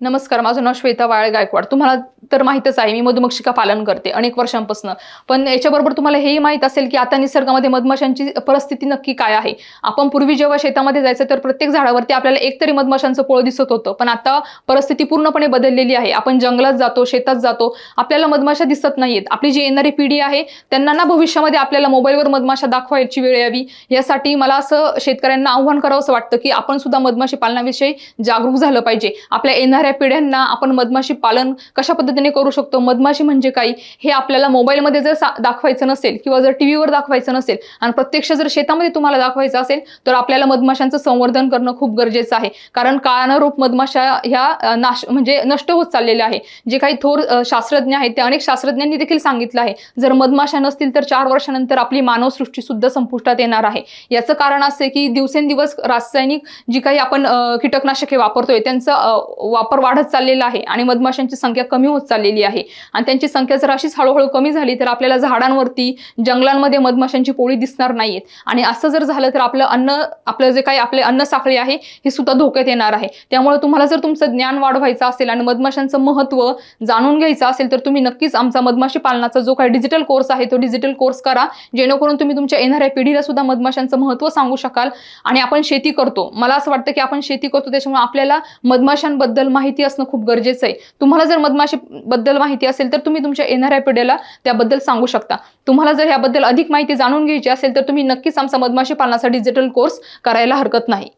नमस्कार माझं नाव श्वेता वाळ गायकवाड. तुम्हाला तर माहीतच आहे मी मधुमक्षिका पालन करते अनेक वर्षांपासून. पण याच्याबरोबर तुम्हाला हेही माहीत असेल की आता निसर्गामध्ये मधमाशांची परिस्थिती नक्की काय आहे? आपण पूर्वी जेव्हा शेतामध्ये जायचं तर प्रत्येक झाडावरती आपल्याला एकतरी मधमाशांचं पोळ दिसत होतं. पण आता परिस्थिती पूर्णपणे बदललेली आहे. आपण जंगलात जातो शेतात जातो आपल्याला मधमाशा दिसत नाहीयेत. आपली जी येणारी पिढी आहे त्यांना ना भविष्यामध्ये आपल्याला मोबाईलवर मधमाशा दाखवायची वेळ यावी. यासाठी मला असं शेतकऱ्यांना आव्हान करावं असं वाटतं की आपण सुद्धा मधमाशी पालनाविषयी जागरूक झालं पाहिजे. आपल्या येणाऱ्या पिढ्यांना आपण मधमाशी पालन कशा पद्धतीने करू शकतो? मधमाशी म्हणजे काय? हे आपल्याला मोबाईलमध्ये जर दाखवायचं नसेल किंवा जर टीव्हीवर दाखवायचं नसेल आणि प्रत्यक्ष जर शेतामध्ये तुम्हाला दाखवायचं असेल तर आपल्याला मधमाशांचं संवर्धन करणं खूप गरजेचं आहे. कारण काळानुरूप मधमाशा ह्या नाश म्हणजे नष्ट होत चाललेल्या आहे. जे काही थोर शास्त्रज्ञ आहेत ते अनेक शास्त्रज्ञांनी देखील सांगितलं आहे. जर मधमाशा नसतील तर चार वर्षानंतर आपली मानवसृष्टी सुद्धा संपुष्टात येणार आहे. याचं कारण असं की दिवसेंदिवस रासायनिक जी काही आपण कीटकनाशके वापरतोय त्यांचा वापर वापर वाढत चाललेला आहे आणि मधमाशांची संख्या कमी होत चाललेली आहे. आणि त्यांची संख्या जर अशीच हळूहळू कमी झाली तर आपल्याला झाडांवरती जंगलांमध्ये मधमाशांची पोळी दिसणार नाहीत आणि असं जर झालं तर आपलं अन्न आपलं जे काही आपले अन्न साखळी आहे हे सुद्धा धोक्यात येणार आहे. त्यामुळे तुम्हाला जर तुमचं ज्ञान वाढवायचं असेल आणि मधमाशांचं महत्त्व जाणून घ्यायचं असेल तर तुम्ही नक्कीच आमचा मधमाशी पालनाचा जो काही डिजिटल कोर्स आहे तो डिजिटल कोर्स करा. जेणेकरून तुम्ही तुमच्या येणाऱ्या पिढीला सुद्धा मधमाशांचं महत्त्व सांगू शकाल. आणि आपण शेती करतो. मला असं वाटतं की आपण शेती करतो त्याच्यामुळे आपल्याला मधमाशांबद्दल माहिती माहिती असणं खूप गरजेचं आहे. तुम्हाला जर मधमाशी बद्दल माहिती असेल तर तुम्ही तुमच्या येणाऱ्या पिढीला त्याबद्दल सांगू शकता. तुम्हाला जर याबद्दल अधिक माहिती जाणून घ्यायची असेल तर तुम्ही नक्कीच आमचा मधमाशी पालनाचा डिजिटल कोर्स करायला हरकत नाही.